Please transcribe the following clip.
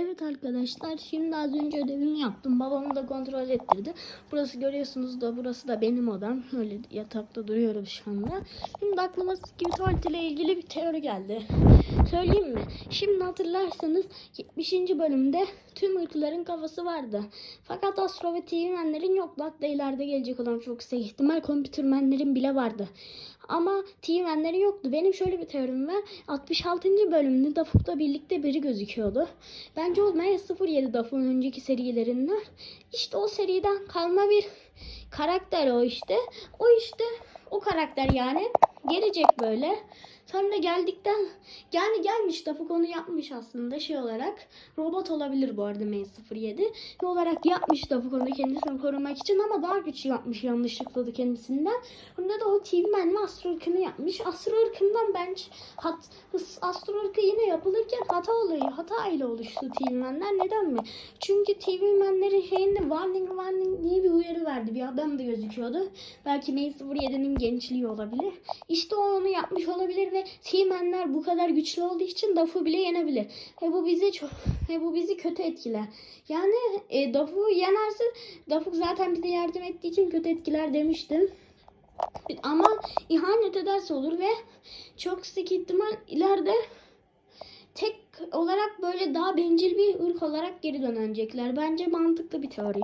Evet arkadaşlar şimdi az önce ödevimi yaptım. Babamı da kontrol ettirdi. Burası görüyorsunuz da burası da benim odam. Öyle yatakta duruyorum şu anda. Şimdi aklıma gibi tuvalet ile ilgili bir teori geldi. Söyleyeyim mi? Şimdi hatırlarsanız 70. bölümde tüm ırkların kafası vardı. Fakat astro ve TV-menlerin yoktu. Hatta ileride gelecek olan çok yüksek ihtimal kompütürmenlerin bile vardı. Ama TV-menlerin yoktu. Benim şöyle bir teorim var. 66. bölümde Dafuk'la birlikte biri gözüküyordu. Bence o Maya 07 Dafuk'un önceki serilerinden. İşte o seriden kalma bir karakter o işte. O işte o karakter yani. Gelecek böyle. Sonra geldikten yani gelmiş Dafuk onu yapmış aslında şey olarak. Robot olabilir bu arada May 07. Ne olarak yapmış Dafuk onu kendisini korumak için ama daha güçlü yapmış yanlışlıkla da kendisinden. Bunda da o TV Man ve Astro yapmış. Astro ırkından bence hat, Astro yine yapılırken hata oluyor. Hata ile oluştu TV Man'ler. Neden mi? Çünkü TV Man'lerin şeyinde warning warning diye bir uyarı verdi. Bir adam da gözüküyordu. Belki May 07'nin gençliği olabilir. İşte o onu yapmış olabilir ve T-Man'ler bu kadar güçlü olduğu için Dafu bile yenebilir. Ve bu bizi çok ve bu bizi kötü etkiler. Yani e, Dafu yenerse Dafu zaten bize yardım ettiği için kötü etkiler demiştim. Ama ihanet ederse olur ve çok sık ihtimal ileride tek olarak böyle daha bencil bir ırk olarak geri dönecekler. Bence mantıklı bir teori.